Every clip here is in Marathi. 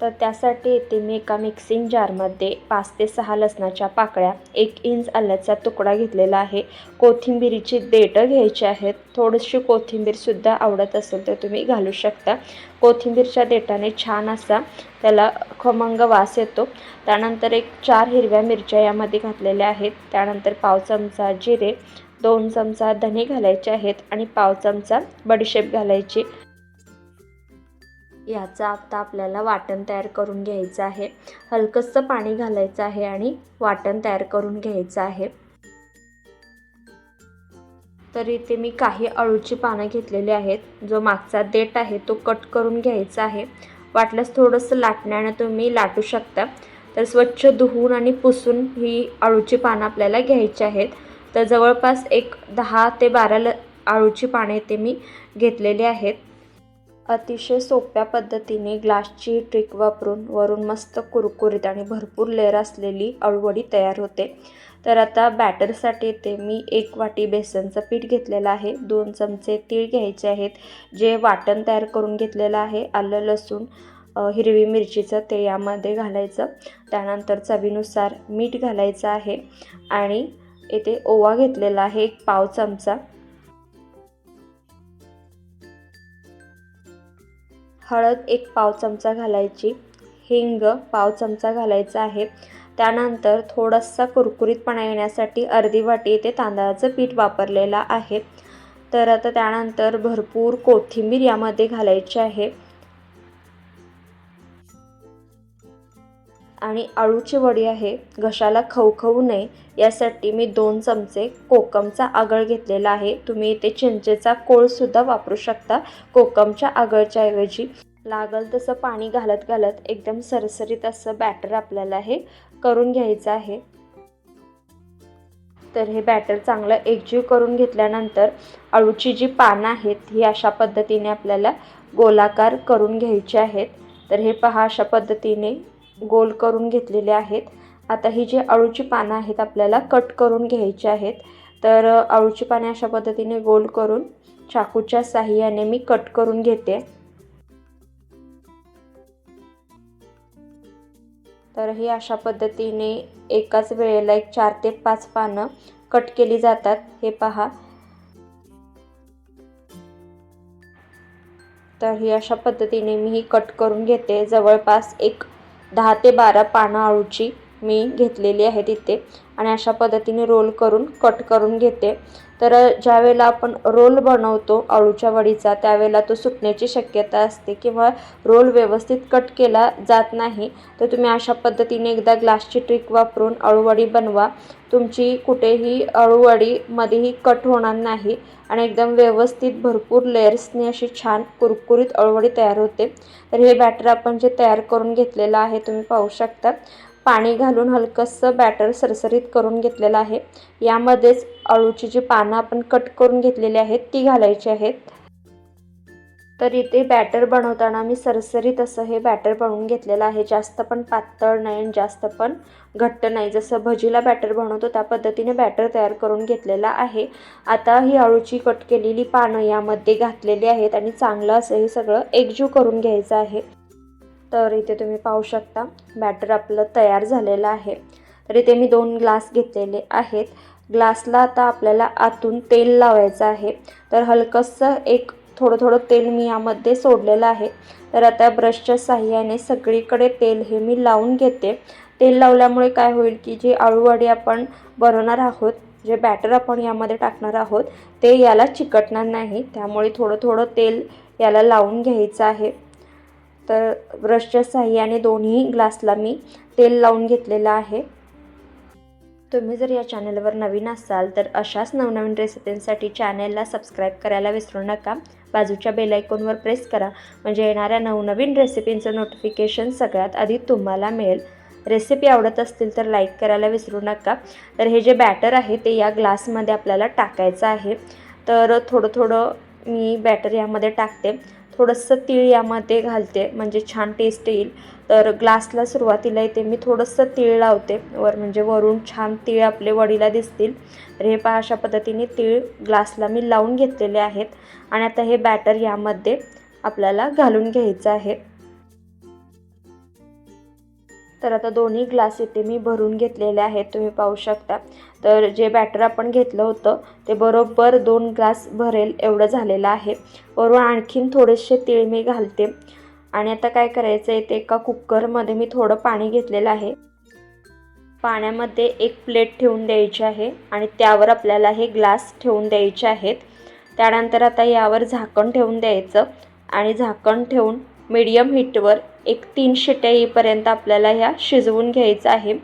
तर त्यासाठी इथे मी एका मिक्सिंग जारमध्ये पाच ते सहा लसणाच्या पाकळ्या एक इंच आल्याचा तुकडा घेतलेला आहे. कोथिंबीरीची देठं घ्यायची आहेत. थोडीशी कोथिंबीरसुद्धा आवडत असेल तर तुम्ही घालू शकता. कोथिंबीरच्या देठाने छान असा त्याला खमंग वास येतो. त्यानंतर एक चार हिरव्या मिरच्या यामध्ये घातलेल्या आहेत. त्यानंतर पाव चमचा जिरे दोन चमचा धने घालायचे आहेत आणि पाव चमचा बडीशेप घालायची. याचा आता आपल्याला वाटण तयार करून घ्यायचं आहे. हलकंसं पाणी घालायचं आहे आणि वाटण तयार करून घ्यायचं आहे. तर इथे मी काही अळूची पानं घेतलेली आहेत. जो मागचा देठ आहे तो कट करून घ्यायचा आहे. वाटल्यास थोडंसं लाटण्यानं तुम्ही लाटू शकता. तर स्वच्छ धुवून आणि पुसून ही अळूची पानं आपल्याला घ्यायची आहेत. तर जवळपास एक दहा ते बारा ल अळूची पाने ते मी घेतलेली आहेत. अतिशय सोप्या पद्धतीने ग्लासची ट्रिक वापरून वरून मस्त कुरकुरीत आणि भरपूर लेअर असलेली अळवडी तयार होते. तर आता बॅटरसाठी ते मी एक वाटी बेसनचं पीठ घेतलेलं आहे. दोन चमचे तीळ घ्यायचे आहेत. जे वाटण तयार करून घेतलेलं आहे. आलं लसूण हिरवी मिरचीचं ते यामध्ये घालायचं. त्यानंतर चवीनुसार मीठ घालायचं आहे. आणि येथे ओवा घेतलेला आहे. एक पाव चमचा. हळद एक पाव चमचा घालायची हिंग पाव चमचा घालायचा आहे. त्यानंतर थोडासा कुरकुरीतपणा येण्यासाठी अर्धी वाटी इथे तांदळाचं पीठ वापरलेलं आहे. तर आता त्यानंतर भरपूर कोथिंबीर यामध्ये घालायची आहे. आणि अळूची वडी आहे. घशाला खवखवू नये. यासाठी मी दोन चमचे कोकमचा आगळ घेतलेला आहे. तुम्ही इथे चिंचेचा कोळसुद्धा वापरू शकता. कोकमच्या आगळच्या ऐवजी लागल तसं पाणी घालत घालत एकदम सरसरीत असं बॅटर आपल्याला हे करून घ्यायचं आहे. तर हे बॅटर चांगलं एकजीव करून घेतल्यानंतर अळूची जी पानं आहेत ही अशा पद्धतीने आपल्याला गोलाकार करून घ्यायची आहेत. तर हे पहा अशा पद्धतीने गोल करून घेतलेले आहेत. आता ही जी अळूची पानं आहेत आपल्याला कट करून घ्यायची आहेत. तर अळूची पाने अशा पद्धतीने गोल करून चाकूच्या साह्याने मी कट करून घेते. तर ही अशा पद्धतीने एकाच वेळेला एक चार ते पाच पानं कट केली जातात. हे पहा. तर ही अशा पद्धतीने मी ही कट करून घेते. जवळपास एक दहा ते बारा पानं अळूची मी घेतलेली आहेत इथे. आणि अशा पद्धतीने रोल करून कट करून घेते. तर ज्या वेळेला आपण रोल बनवतो अळूच्या वडीचा त्यावेळेला तो सुटण्याची शक्यता असते किंवा रोल व्यवस्थित कट केला जात नाही तर तुम्ही अशा पद्धतीने एकदा ग्लासची ट्रिक वापरून अळूवडी बनवा. तुमची कुठेही अळूवडीमध्येही कट होणार नाही आणि एकदम व्यवस्थित भरपूर लेयर्सने अशी छान कुरकुरीत अळूवडी तयार होते. तर हे बॅटर आपण जे तयार करून घेतलेलं आहे तुम्ही पाहू शकता. पाणी घालून हलकंसं बॅटर सरसरीत करून घेतलेलं आहे. यामध्येच अळूची जी पानं आपण कट करून घेतलेली आहेत ती घालायची आहेत. तर इथे बॅटर बनवताना मी सरसरीत असं हे बॅटर बनवून घेतलेलं आहे. जास्त पण पातळ नाही आणि जास्त पण घट्ट नाही. जसं भजीला बॅटर बनवतो त्या पद्धतीने बॅटर तयार करून घेतलेला आहे. आता ही अळूची कट केलेली पानं यामध्ये घातलेली आहेत आणि चांगलं असं हे सगळं एकजीव करून घ्यायचं आहे. तर इथे तुम्ही पाहू शकता बॅटर आपलं तयार झालेलं आहे. तर इथे मी दोन ग्लास घेतलेले आहेत. ग्लासला आता आपल्याला आतून तेल लावायचं आहे. तर हलकंसं एक थोडं थोडं तेल मी यामध्ये सोडलेलं आहे. तर आता ब्रशच्या साह्याने सगळीकडे तेल हे मी लावून घेते. तेल लावल्यामुळे काय होईल की जी आळूवडी आपण बनवणार आहोत जे बॅटर आपण यामध्ये टाकणार आहोत ते याला चिकटणार नाही. त्यामुळे थोडं थोडं तेल याला लावून घ्यायचं आहे. तर ब्रशच्या साह्याने दोन्ही ग्लासला मी तेल लावून घेतलेलं आहे. तुम्ही जर या चॅनलवर नवीन असाल तर अशाच नवनवीन रेसिपींसाठी चॅनलला सबस्क्राईब करायला विसरू नका. बाजूच्या बेलायकॉनवर प्रेस करा. म्हणजे येणाऱ्या नवनवीन रेसिपींचं नोटिफिकेशन सगळ्यात आधी तुम्हाला मिळेल. रेसिपी आवडत असतील तर लाईक करायला विसरू नका. तर हे जे बॅटर आहे ते या ग्लासमध्ये आपल्याला टाकायचं आहे. तर थोडं थोडं मी बॅटर यामध्ये टाकते. थोडंसं तीळ यामध्ये घालते म्हणजे छान टेस्ट येईल. तर ग्लासला सुरुवातीला इथे मी थोडंसं तीळ लावते. वर म्हणजे वरून छान तीळ आपले वडीला दिसतील. तर हे पहा अशा पद्धतीने तीळ ग्लासला मी लावून घेतलेले आहेत. आणि आता हे बॅटर यामध्ये आपल्याला घालून घ्यायचं आहे. तर आता दोन्ही ग्लास इथे मी भरून घेतलेले आहेत तुम्ही पाहू शकता. तर जे बॅटर आपण घेतलं होतं ते बरोबर दोन ग्लास भरेल एवढं झालेलं आहे. वरून आणखीन थोडेसे तीळ मी घालते. आणि आता काय करायचं आहे ते एका कुकरमध्ये मी थोडं पाणी घेतलेलं आहे. पाण्यामध्ये एक प्लेट ठेवून द्यायची आहे आणि त्यावर आपल्याला हे ग्लास ठेवून द्यायचे आहेत. त्यानंतर आता यावर झाकण ठेवून द्यायचं आणि झाकण ठेवून मीडियम हीटवर एक तीन शिट्या येईपर्यंत आपल्याला ह्या शिजवून घ्यायचं आहे.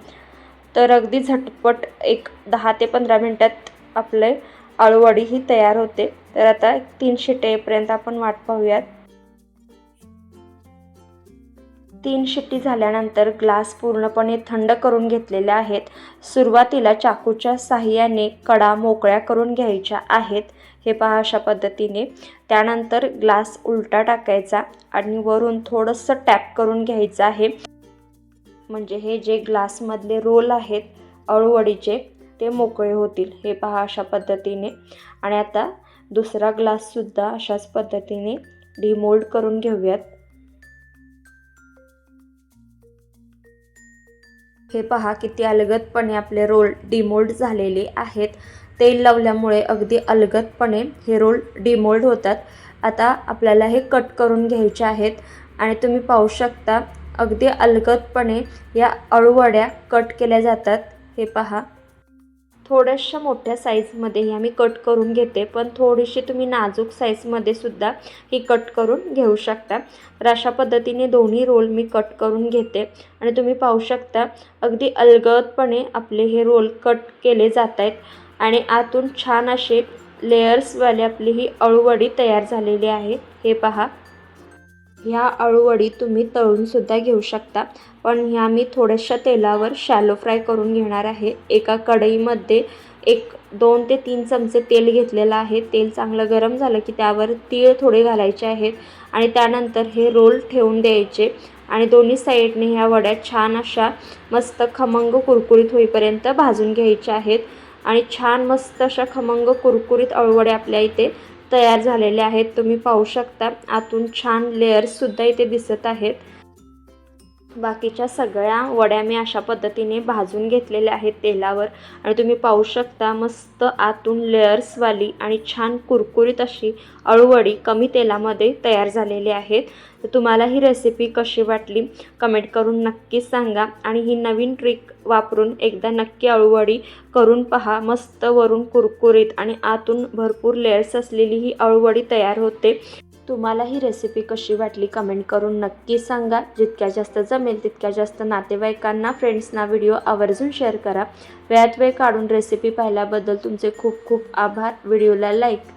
तर अगदी झटपट एक दहा ते पंधरा मिनटात आपले अळूवडी ही तयार होते. तर आता एक तीन शिट्या येईपर्यंत आपण वाट पाहूयात. तीन शिट्टी झाल्यानंतर ग्लास पूर्णपणे थंड करून घेतलेले आहेत. सुरुवातीला चाकूच्या साह्याने कडा मोकळ्या करून घ्यायच्या आहेत. हे पहा अशा पद्धतीने. त्यानंतर ग्लास उलटा टाकायचा आणि वरून थोडंसं टॅप करून घ्यायचं आहे. म्हणजे हे जे ग्लासमधले रोल आहेत अळूवडीचे ते मोकळे होतील. हे पहा अशा पद्धतीने. आणि आता दुसरा ग्लाससुद्धा अशाच पद्धतीने डिमोल्ड करून घेऊयात. हे पहा किती अलगदपणे आपले रोल डिमोल्ड झालेले आहेत. तेल लावल्यामुळे अगदी अलगदपणे हे रोल डिमोल्ड होतात. आता आपल्याला हे कट करून घ्यायचे आहेत आणि तुम्ही पाहू शकता अगदी अलगदपणे या अळूवड्या कट केल्या जातात. हे पहा. थोड्याशा मोठ्या साईजमध्ये ह्या मी कट करून घेते. पण थोडीशी तुम्ही नाजूक साईजमध्ये सुद्धा ही कट करून घेऊ शकता. तर अशा पद्धतीने दोन्ही रोल मी कट करून घेते. आणि तुम्ही पाहू शकता अगदी अलगदपणे आपले हे रोल कट केले जात आहेत आणि आतून छान असे लेअर्सवाले आपली ही अळूवडी तयार झालेली आहे. हे पहा. ह्या अळूवडी तुम्ही तळूनसुद्धा घेऊ शकता. पण ह्या मी थोड्याशा तेलावर शॅलो फ्राय करून घेणार आहे. एका कढईमध्ये एक दोन ते तीन चमचे तेल घेतलेलं आहे. तेल चांगलं गरम झालं की त्यावर तीळ थोडे घालायचे आहेत आणि त्यानंतर हे रोल ठेवून द्यायचे. आणि दोन्ही साईडने ह्या वड्या छान अशा मस्त खमंग कुरकुरीत होईपर्यंत भाजून घ्यायच्या आहेत. आणि छान मस्त अशा खमंग कुरकुरीत अळूवड्या आपल्या इथे तयार झालेले आहेत. तुम्ही पाहू शकता आतून छान लेअर्ससुद्धा इथे दिसत आहेत. बाकीच्या सगळ्या वड्या मी अशा पद्धतीने भाजून घेतलेल्या आहेत तेलावर. आणि तुम्ही पाहू शकता मस्त आतून लेअर्सवाली आणि छान कुरकुरीत अशी अळूवडी कमी तेलामध्ये तयार झालेली आहेत. तर तुम्हाला ही रेसिपी कशी वाटली कमेंट करून नक्कीच सांगा. आणि ही नवीन ट्रिक वापरून एकदा नक्की अळूवडी करून पहा. मस्त वरून कुरकुरीत आणि आतून भरपूर लेअर्स असलेली ही अळूवडी तयार होते. तुम्हाला ही रेसिपी कशी वाटली कमेंट करून नक्की सांगा. जितक्या जास्त जमेल तितक्या जास्त नातेवाईकांना फ्रेंड्सना व्हिडिओ आवर्जून शेअर करा. वेळात वेळ काढून रेसिपी पाहिल्याबद्दल तुमचे खूप खूप आभार. व्हिडिओला लाईक